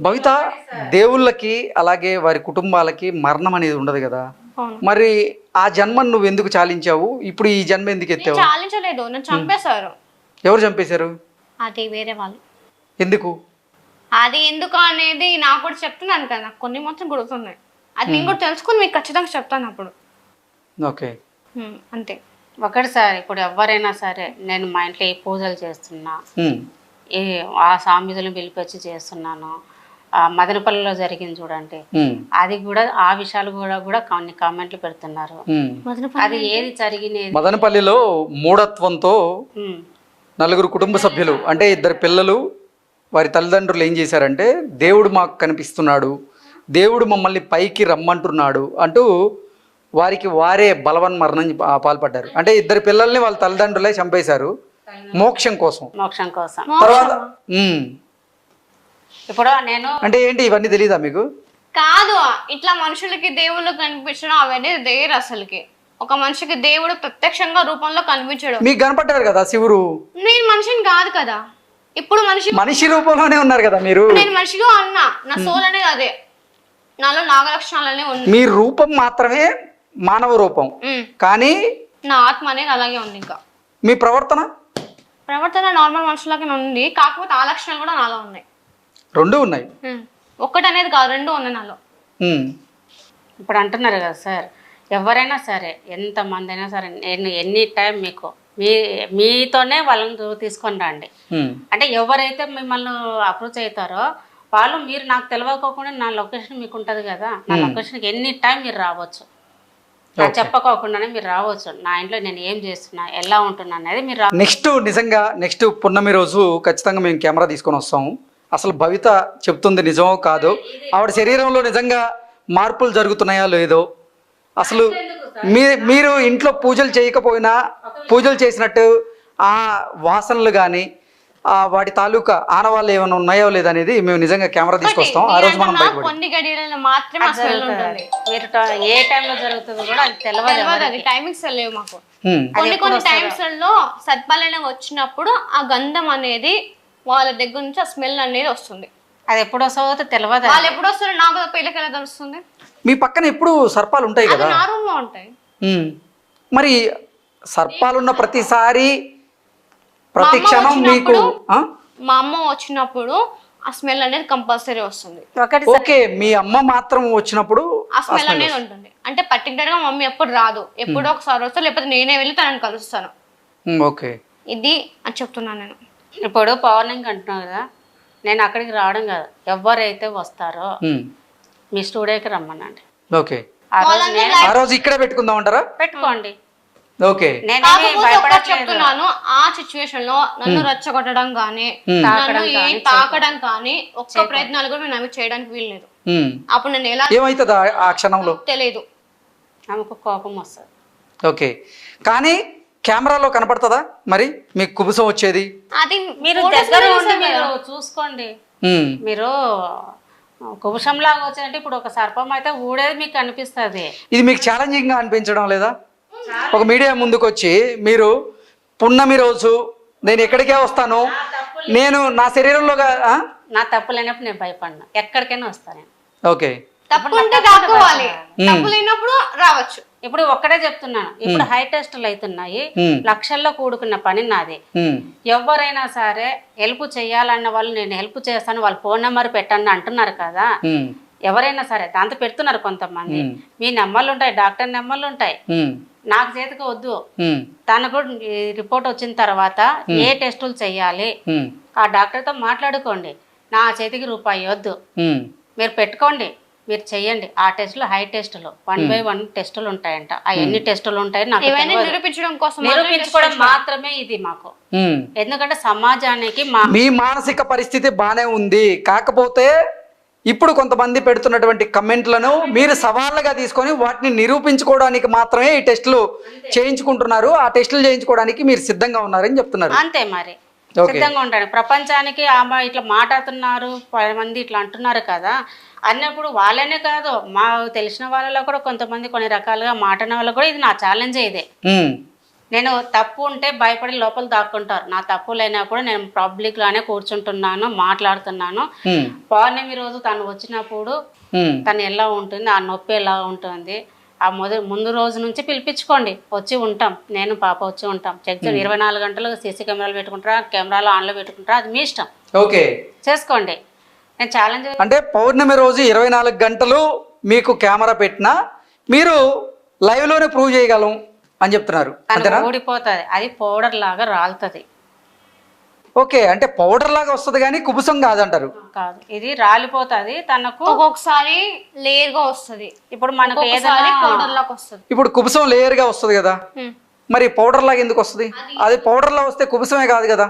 భవిత దేవుళ్ళకి అలాగే వారి కుటుంబాలకి మరణం అనేది ఉండదు కదా. మరి ఆ జన్మను నువ్వు ఎందుకు చాలించావు? ఇప్పుడు ఈ జన్మ ఎందుకు ఎత్తావు? చాలించలేదు. నన్ను చంపేశారు. ఎవరు చంపేశారు? అది వేరే వాళ్ళు. ఎందుకు? అది ఎందుకు అనేది నాకు కూడా చెప్తున్నాను కదా. నాకు కొన్ని మాత్రం గుర్తున్నాయి. అది నేను కూడా తెలుసుకుని మీకు ఖచ్చితంగా చెప్తాను అప్పుడు. ఓకే. అంతే. ఒకటి సార్ ఇప్పుడు ఎవరైనా సరే నేను మా ఇంట్లో ఏ పూజలు చేస్తున్నా. ఏ ఆ సామెతలను పిలిపించి చేస్తున్నాను. మదనపల్లిలో జరిగింది చూడండి. అది కూడా ఆ విషయాలు కూడా కూడా కొన్ని కామెంట్లు పెడుతున్నారు. అది ఏది జరిగినది? మదనపల్లిలో మూఢత్వంతో నలుగురు కుటుంబ సభ్యులు అంటే ఇద్దరు పిల్లలు వారి తల్లిదండ్రులు ఏం చేశారంటే దేవుడు మాకు కనిపిస్తున్నాడు దేవుడు మమ్మల్ని పైకి రమ్మంటున్నాడు అంటూ వారికి వారే బలవన్ మరణం పాల్పడ్డారు. అంటే ఇద్దరు పిల్లల్ని వాళ్ళ తల్లిదండ్రులే చంపేశారు మోక్షం కోసం. మోక్షం కోసం. తర్వాత. ఇప్పుడు నేను అంటే ఏంటి ఇవన్నీ తెలియదా మీకు? కాదు ఇట్లా మనుషులకి దేవుళ్ళు కనిపించడం అవన్నీ దేరు అసలుకి. ఒక మనిషికి దేవుడు ప్రత్యక్షంగా రూపంలో కనిపించడు. మీకు కనపడ్డారు కదా శివుడు? నేను మనిషిని కాదు కదా. ఇప్పుడు మనిషి మనిషి రూపంలోనే ఉన్నారు కదా మీరు? నేను మనిషిగా అన్నా నా సోల్ అనేది అదే. నాలో నాగలక్షణాలనే ఉంది మీ రూపం మాత్రమే మానవ రూపం. కానీ నా ఆత్మ అనేది అలాగే ఉంది ఇంకా. మీ ప్రవర్తన? ప్రవర్తన నార్మల్ మనుషులకి ఉంది. కాకపోతే ఆ లక్షణాలు కూడా నాలో ఉన్నాయి. రెండు ఉన్నాయి. ఒక్కటి అనేది కాదు రెండు ఉన్నాయి నాలో. ఇప్పుడు అంటున్నారు కదా సార్ ఎవరైనా సరే ఎంతమంది అయినా సరే నేను ఎనీ టైం మీకు మీ మీతోనే వాళ్ళని తీసుకొని రండి. అంటే ఎవరైతే మిమ్మల్ని అప్రోచ్ అవుతారో వాళ్ళు మీరు నాకు తెలియకోకుండా నా లొకేషన్ మీకు ఉంటుంది కదా నా లొకేషన్కి ఎనీ టైం మీరు రావచ్చు. నాకు చెప్పకోకుండానే మీరు రావచ్చు. నా ఇంట్లో నేను ఏం చేస్తున్నా ఎలా ఉంటున్నా అనేది మీరు నెక్స్ట్ నిజంగా నెక్స్ట్ పున్నమి రోజు ఖచ్చితంగా మేము కెమెరా తీసుకొని వస్తాము. అసలు భవిత చెప్తుంది నిజమో కాదో? ఆవిడ శరీరంలో నిజంగా మార్పులు జరుగుతున్నాయా లేదో? అసలు మీ మీరు ఇంట్లో పూజలు చేయకపోయినా పూజలు చేసినట్టు ఆ వాసనలు కానీ ఆ వాటి తాలూకా ఆనవాళ్ళు ఏమైనా ఉన్నాయో లేదనేది మేము నిజంగా కెమెరా తీసుకొస్తాం. ఆ రోజు మనం కొన్ని గడియలలో మాత్రమే ఆ స్మెల్ ఉంటుంది. మీరు ట- ఏ టైంలో జరుగుతుందో కూడా అది తెలియదు టైమింగ్స్ లేవు మాకు. కొన్ని కొన్ని టైమ్స్లో సత్పాలన వచ్చినప్పుడు ఆ గంధం అనేది వాళ్ళ దగ్గర నుంచి ఆ స్మెల్ అనేది వస్తుంది. అది ఎప్పుడు వస్తుందో తెలియదు వాళ్ళు ఎప్పుడు వస్తారో నాకు తప్ప వీళ్ళకి ఎలా తెలుస్తుంది? మీ పక్కన ఎప్పుడు సర్పాలు ఉంటాయి కదా? నా రూమ్లో ఉంటాయి. ఉమ్. మరి సర్పాలున్న ప్రతిసారి ప్రతి క్షణం మీకు ఆ? మా అమ్మ వచ్చినప్పుడు ఆ స్మెల్ అనేది కంపల్సరీ వస్తుంది. ఒకటి ఓకే మీ అమ్మ మాత్రం వచ్చినప్పుడు ఆ స్మెల్ అనేది ఉంటుంది. అంటే పర్టికులర్గా మమ్మీ ఎప్పుడు రాదు. ఎప్పుడో ఒకసారి వస్తా లేకపోతే నేనే వెళ్ళి తనని కలుస్తాను. ఉమ్, ఓకే. ఇది అని చెప్తున్నాను నేను. ఇప్పుడు పౌర్ణమికి అంటున్నావు కదా నేను అక్కడికి రావడం కాదు. ఎవరైతే వస్తారో మీ స్టూడియోకి రమ్మనండి. ఓకే. ఆ రోజు నేను ఆ రోజు ఇక్కడే పెట్టుకుందాం అంటారా? పెట్టుకోండి. ఓకే. చెప్తున్నాను ఆ సిచ్యువేషన్లో నన్ను రెచ్చగొట్టడం ఏం తాకడం కానీ ఒక్క ప్రయత్నాలు కూడా నేను అవి చేయడానికి వీల్లేదు. అప్పుడు నేను ఎలా ఏమవుతుంది ఆ- ఆ క్షణంలో తెలియదు ఆమెకు కోపం వస్తుంది. ఓకే. కానీ కెమెరాలో కనపడుతుందా? మరి మీకు కుబుసం వచ్చేది? అది మీరు దగ్గర ఉండి మీరు. చూసుకోండి. మీరు కుబుషంలాగా వచ్చినట్టు ఇప్పుడు ఒక సర్పం అయితే ఊడేది మీకు కనిపిస్తుంది ఇది మీకు ఛాలెంజింగ్గా అనిపించడం లేదా? ఒక మీడియా ముందుకు వచ్చి మీరు పున్నమి రోజు నేను ఎక్కడికే వస్తాను? నేను నా శరీరంలో? నా తప్పు లేనప్పుడు నేను భయపడినా. ఎక్కడికైనా వస్తాను ఓకే. తప్పు ఉంటే దాక్కోవాలి. తప్పు లేనప్పుడు రావచ్చు. ఇప్పుడు ఒక్కడే చెప్తున్నాను. ఇప్పుడు హై టెస్టులు అవుతున్నాయి లక్షల్లో కూడుకున్న పని నాది. ఎవరైనా సరే హెల్ప్ చేయాలన్న వాళ్ళు నేను హెల్ప్ చేస్తాను వాళ్ళ ఫోన్ నెంబర్ పెట్టండి అంటున్నారు కదా. ఎవరైనా సరే దాంతో పెడుతున్నారు కొంతమంది. మీ నెంబర్లు ఉంటాయి డాక్టర్ నెంబర్లు ఉంటాయి. నాకు చేతికి వద్దు. తనకు రిపోర్ట్ వచ్చిన తర్వాత ఏ టెస్టులు చేయాలి? ఆ డాక్టర్తో మాట్లాడుకోండి. నా చేతికి రూపాయి వద్దు. మీరు పెట్టుకోండి. మీరు చెయ్యండి. ఆ టెస్టులు హై టెస్టులు. వన్ బై వన్ టెస్టులు ఉంటాయంట. ఆ ఎన్ని టెస్టులు ఉంటాయో నాకు. నిరూపించడం కోసం నిరూపించుకోవడం మాత్రమే ఇది మాకు. ఎందుకంటే సమాజానికి మా మీ మానసిక పరిస్థితి బాగానే ఉంది. కాకపోతే ఇప్పుడు కొంతమంది పెడుతున్నటువంటి కమెంట్లను మీరు సవాళ్ళగా తీసుకొని వాటిని నిరూపించుకోవడానికి మాత్రమే ఈ టెస్టులు చేయించుకుంటున్నారు. ఆ టెస్టులు చేయించుకోవడానికి మీరు సిద్ధంగా ఉన్నారని చెప్తున్నారు. అంతే మరి. ఓకే. సిద్ధంగా ఉంటాడు ప్రపంచానికి ఆమె ఇట్లా మాట్లాడుతున్నారు పది మంది ఇట్లా అంటున్నారు కదా. అన్నప్పుడు వాళ్ళనే కాదు మా తెలిసిన వాళ్ళలో కూడా కొంతమంది కొన్ని రకాలుగా మాట్లాడిన వాళ్ళు కూడా ఇది నా ఛాలెంజ్ ఇదే. నేను తప్పు ఉంటే భయపడి లోపల దాక్కుంటారు. నా తప్పు లేనప్పుడు నేను పబ్లిక్లోనే కూర్చుంటున్నాను మాట్లాడుతున్నాను. పౌర్ణమి రోజు తను వచ్చినప్పుడు తను ఎలా ఉంటుంది ఆ నొప్పి ఎలా ఉంటుంది ఆ మొదటి ముందు రోజు నుంచి పిలిపించుకోండి. వచ్చి ఉంటాం. నేను పాప వచ్చి ఉంటాం. చెక్ చేయండి ఇరవై నాలుగు గంటలు సీసీ కెమెరాలు పెట్టుకుంటారా కెమెరాలు ఆన్లో పెట్టుకుంటారా అది మీ ఇష్టం. ఓకే. చేసుకోండి. అంటే పౌర్ణమి రోజు ఇరవై నాలుగు గంటలు మీకు కెమెరా పెట్టినా మీరు లైవ్లోనే ప్రూవ్ చేయగలం అని చెప్తున్నారు. ఊడిపోతుంది. అది పౌడర్ లాగా రాలుతుంది. ఓకే అంటే పౌడర్ లాగా వస్తుంది కానీ కుబుసం కాదంటారు. కాదు. ఇది రాలిపోతుంది తనకు ఒక్కొక్కసారి లేయర్గా వస్తుంది. ఇప్పుడు మనకు ఏదైనా పౌడర్ లాగా వస్తుంది. ఇప్పుడు కుబుసం లేయర్గా వస్తుంది కదా. మరి పౌడర్ లాగా ఎందుకు వస్తుంది? అది పౌడర్ లా వస్తే కుబుసమే కాదు కదా.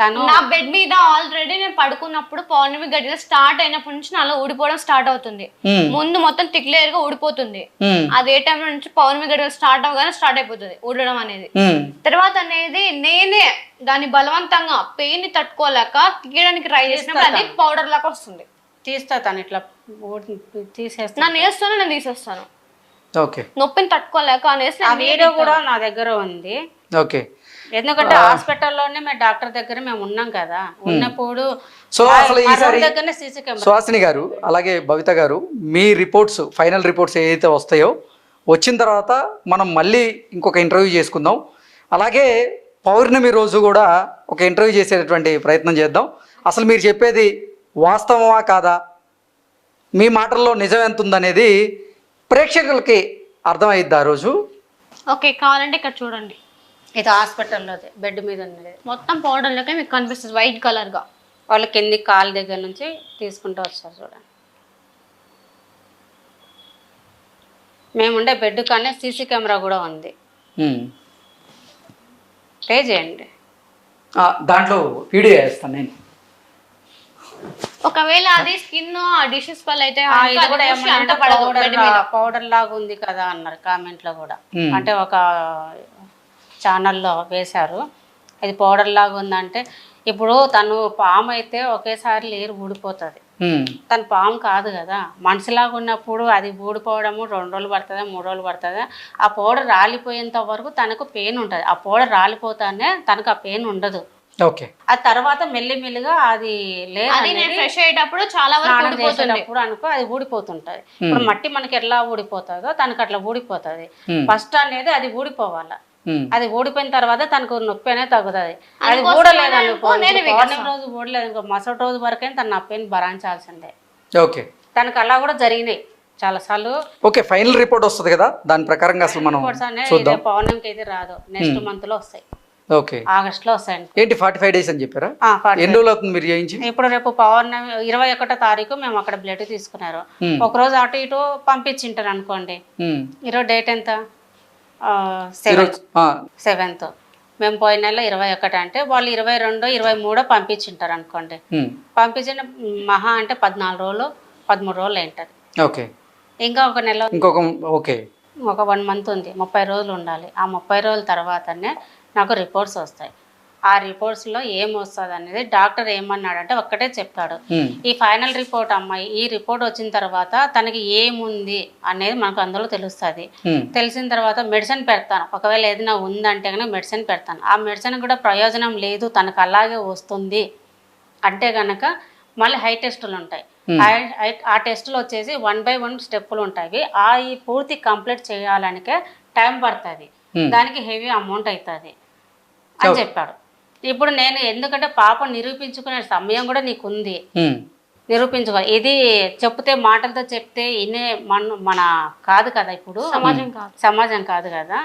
తను నా బెడ్ మీద ఆల్రెడీ నేను పడుకున్నప్పుడు పౌర్ణమి గడియలు స్టార్ట్ అయినప్పటి నుంచి నాలో ఊడిపోవడం స్టార్ట్ అవుతుంది. ఉమ్, ముందు మొత్తం టిక్లేర్గా ఊడిపోతుంది. ఉమ్, అదే టైం నుంచి పౌర్ణమి గడియలు స్టార్ట్ అవగానే స్టార్ట్ అయిపోతుంది ఊడడం అనేది. ఉమ్, తర్వాత అనేది నేనే దాన్ని బలవంతంగా పెయిన్ని తట్టుకోలేక తీయడానికి ట్రై చేసినప్పుడు అది పౌడర్ లాగా వస్తుంది. తీస్తా తను ఇట్లా తీసేస్తా. నన్ను వేస్తాను నేను తీసేస్తాను. ఓకే నొప్పిని తట్టుకోలేక అనేసి నేను వీడియో కూడా నా దగ్గర ఉంది. ఓకే ఎందుకంటే హాస్పిటల్లోనే మేము డాక్టర్ దగ్గర మేము ఉన్నాం కదా. ఉన్నప్పుడు సో అసలు ఈసారి సుహాసిని గారు అలాగే భవిత గారు మీ రిపోర్ట్స్ ఫైనల్ రిపోర్ట్స్ ఏదైతే వస్తాయో వచ్చిన తర్వాత మనం మళ్ళీ ఇంకొక ఇంటర్వ్యూ చేసుకుందాం. అలాగే పౌర్ణమి రోజు కూడా ఒక ఇంటర్వ్యూ చేసేటటువంటి ప్రయత్నం చేద్దాం. అసలు మీరు చెప్పేది వాస్తవమా కాదా? మీ మాటల్లో నిజం ఎంత ఉందనేది ప్రేక్షకులకి అర్థమైద్ది ఆ రోజు. ఓకే కావాలంటే ఇక్కడ చూడండి. ఇది హాస్పిటల్లో బెడ్ మీద ఉన్నది. మొత్తం పౌడర్ లెక్క మీకు కనిపిస్తుంది వైట్ కలర్గా. వాళ్ళు కింది కాలు దగ్గర నుంచి తీసుకుంటూ వచ్చారు చూడండి. మేముండే బెడ్ కానీ సీసీ కెమెరా కూడా ఉంది. పే చేయండి. ఆ, దాంట్లో వీడియో వేస్తాను నేను. ఒకవేళ అది స్కిన్ డిషెస్ వల్ల అయితే పౌడర్ లాగా ఉంది కదా అన్నారు కామెంట్లో కూడా. అంటే ఒక ఛానల్లో వేశారు. ఇది పౌడర్ లాగా ఉందంటే ఇప్పుడు తను పాము అయితే ఒకేసారి లేరు ఊడిపోతుంది. తను పాము కాదు కదా. మనిషిలాగా ఉన్నప్పుడు అది ఊడిపోవడము రెండు రోజులు పడుతుందా మూడు రోజులు పడుతుందా? ఆ పౌడర్ రాలిపోయేంత వరకు తనకు పెయిన్ ఉంటుంది. ఆ పౌడర్ రాలిపోతానే తనకు ఆ పెయిన్ ఉండదు. ఓకే. ఆ తర్వాత మెల్లిమెల్లిగా అది అది ఫ్రెష్ అయ్యేటప్పుడు చాలా చేసేటప్పుడు అనుకో అది ఊడిపోతుంటది. ఇప్పుడు మట్టి మనకి ఎట్లా ఊడిపోతుందో తనకు అట్లా ఊడిపోతుంది. ఫస్ట్ అనేది అది ఊడిపోవాల. అది ఊడిపోయిన తర్వాత తనకు నొప్పి అనేది తగ్గుతుంది. అది అందుకోసం ఊడలేదు నేను అనుకో నేను ఇప్పుడు పౌర్ణమి రోజు ఊడలేదు అనుకో మరుసటి రోజు వరకైనా తన నొప్పిని భరించాల్సిందే. ఓకే. తనకు అలా కూడా జరిగినాయి చాలా సార్లు ఓకే ఫైనల్ రిపోర్ట్ వస్తుంది కదా దాని ప్రకారంగా అసలు మనం చూద్దాం. పౌర్ణమికి అయితే రాదు నెక్స్ట్ మంత్లో వస్తాయి. ఓకే. ఆగస్ట్లో వస్తాయండి ఏంటి ఫార్టీ ఫైవ్ డేస్ అని చెప్పారా? ఎన్ని రోజులు అవుతుంది మీరు చేయించి ఇప్పుడు రేపు పౌర్ణమి ఇరవై ఒకటో తారీఖు మేము అక్కడ బ్లడ్ తీసుకున్నారు. ఒక రోజు అటు ఇటు పంపించింటారు అనుకోండి. ఈరోజు డేట్ ఎంత? సెవెంత్ మేము పోయిన నెల ఇరవై ఒకటి అంటే వాళ్ళు ఇరవై రెండు ఇరవై మూడో పంపించింటారు అనుకోండి. పంపించిన మహా అంటే పద్నాలుగు రోజులు పదమూడు రోజులు ఏంటది? ఓకే. ఇంకా ఒక నెల ఇంకొక ఓకే. ఒక వన్ మంత్ ఉంది. ముప్పై రోజులు ఉండాలి. ఆ ముప్పై రోజుల తర్వాతనే నాకు రిపోర్ట్స్ వస్తాయి. ఆ రిపోర్ట్స్లో ఏం వస్తుంది అనేది డాక్టర్ ఏమన్నాడంటే ఒక్కటే చెప్తాడు. ఈ ఫైనల్ రిపోర్ట్ అమ్మాయి ఈ రిపోర్ట్ వచ్చిన తర్వాత తనకి ఏముంది అనేది మనకు అందులో తెలుస్తుంది. తెలిసిన తర్వాత మెడిసిన్ పెడతాను. ఒకవేళ ఏదైనా ఉందంటే కనుక మెడిసిన్ పెడతాను. ఆ మెడిసిన్ కూడా ప్రయోజనం లేదు తనకు అలాగే వస్తుంది అంటే కనుక మళ్ళీ హై టెస్టులు ఉంటాయి. ఆ టెస్టులు వచ్చేసి వన్ బై వన్ స్టెప్పులు ఉంటాయి. ఆ ఈ పూర్తి కంప్లీట్ చేయాలనికే టైం పడుతుంది. దానికి హెవీ అమౌంట్ అవుతుంది అని చెప్పాడు. ఇప్పుడు నేను ఎందుకంటే పాప నిరూపించుకునే సమయం కూడా నీకు ఉంది ఉమ్. నిరూపించుకో ఇది చెప్తే మాటలతో చెప్తే ఇనే మన మన కాదు కదా ఇప్పుడు? సమాజం కాదు. సమాజం కాదు కదా?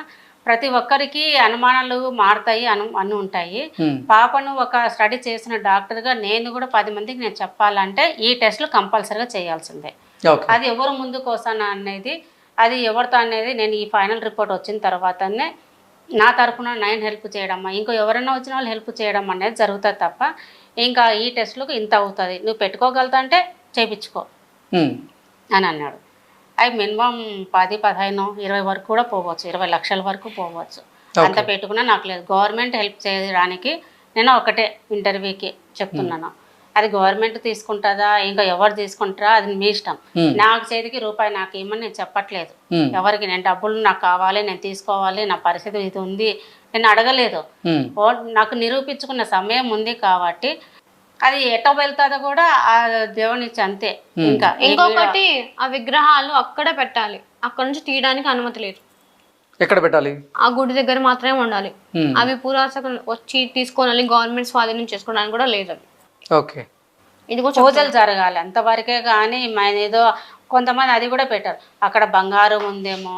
ప్రతి ఒక్కరికి అనుమానాలు మారుతాయి అను అన్ని ఉంటాయి. పాపను ఒక స్టడీ చేసిన డాక్టర్గా నేను కూడా పది మందికి నేను చెప్పాలంటే ఈ టెస్ట్లు కంపల్సరీగా చేయాల్సిందే. ఓకే. అది ఎవరు ముందుకు వస్తాను అనేది అది ఎవరితో అనేది నేను ఈ ఫైనల్ రిపోర్ట్ వచ్చిన తర్వాతనే నా తరపున నేను హెల్ప్ చేయడం ఇంకో ఎవరైనా వచ్చిన వాళ్ళు హెల్ప్ చేయడం అనేది జరుగుతుంది తప్ప ఇంకా ఈ టెస్ట్లకు ఇంత అవుతుంది. నువ్వు పెట్టుకోగలుగుతా అంటే చేయించుకో. అని అన్నాడు. అవి మినిమం పది పదిహేను ఇరవై వరకు కూడా పోవచ్చు. ఇరవై లక్షల వరకు పోవచ్చు. అంత పెట్టుకున్నా నాకు లేదు. గవర్నమెంట్ హెల్ప్ చేయడానికి నేను ఒకటే ఇంటర్వ్యూకి చెప్తున్నాను. అది గవర్నమెంట్ తీసుకుంటుందా? ఇంకా ఎవరు తీసుకుంటారా? అది మీ ఇష్టం. నాకు చేతికి రూపాయి నాకు ఇమ్మని నేను చెప్పట్లేదు. ఎవరికి నేను డబ్బులు నాకు కావాలి నేను తీసుకోవాలి నా పరిస్థితి ఇది ఉంది నేను అడగలేదు. నాకు నిరూపించుకున్న సమయం ఉంది కాబట్టి అది ఎటో వెళ్తుందో కూడా ఆ దేవుని ఇచ్చి అంతే ఇంకా ఇంకొకటి ఆ విగ్రహాలు అక్కడే పెట్టాలి. అక్కడ నుంచి తీయడానికి అనుమతి లేదు. ఎక్కడ పెట్టాలి? ఆ గుడి దగ్గర మాత్రమే ఉండాలి. అవి పురాతన వచ్చి తీసుకోవాలి గవర్నమెంట్ స్వాధీనం చేసుకోవడానికి కూడా లేదు అవి. ఓకే. ఇది కూడా పూజలు జరగాలి. అంతవరకే కానీ మన ఏదో కొంతమంది అది కూడా పెట్టారు. అక్కడ బంగారం ఉందేమో.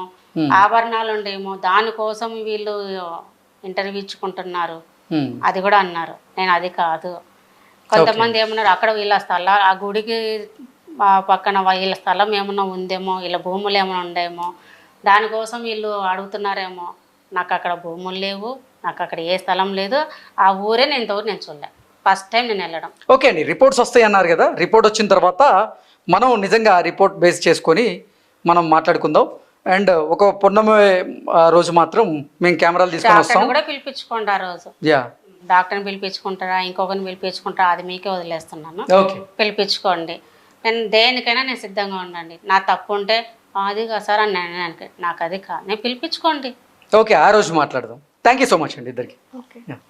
ఆభరణాలు ఉండేమో దానికోసం వీళ్ళు ఇంటర్వ్యూ ఇచ్చుకుంటున్నారు. అది కూడా అన్నారు. నేను అది కాదు. కొంతమంది ఏమన్నారు అక్కడ వీళ్ళ స్థల ఆ గుడికి ఆ పక్కన వీళ్ళ స్థలం ఏమన్నా ఉందేమో వీళ్ళ భూములు ఏమైనా ఉండేమో దానికోసం వీళ్ళు అడుగుతున్నారేమో. నాకు అక్కడ భూములు లేవు నాకు అక్కడ ఏ స్థలం లేదు ఆ ఊరే నేను ఇంతవరకు నేను చూడలే. ఫస్ట్ టైం నేను వెళ్ళడం. ఓకే అండి రిపోర్ట్స్ వస్తాయి అన్నారు కదా రిపోర్ట్ వచ్చిన తర్వాత మనం నిజంగా ఆ రిపోర్ట్ బేస్ చేసుకొని మనం మాట్లాడుకుందాం. అండ్ ఒక పున్నమి ఆ, రోజు మాత్రం మేము కెమెరాలు తీసుకొని వస్తాం. కూడా పిలిపించుకోండి ఆ రోజు. యా. డాక్టర్ని పిలిపించుకుంటారా ఇంకొకరిని పిలిపించుకుంటారా అది మీకే వదిలేస్తున్నాను. ఓకే. పిలిపించుకోండి. నేను దేనికైనా నేను సిద్ధంగా ఉండండి. నా తప్పు ఉంటే "ఆ, అది కాదు సార్ అని నేను నాకు అది కాదు. నేను పిలిపించుకోండి. ఓకే ఆ రోజు మాట్లాడదాం. థ్యాంక్ యూ సో మచ్ అండి ఇద్దరికి. ఓకే.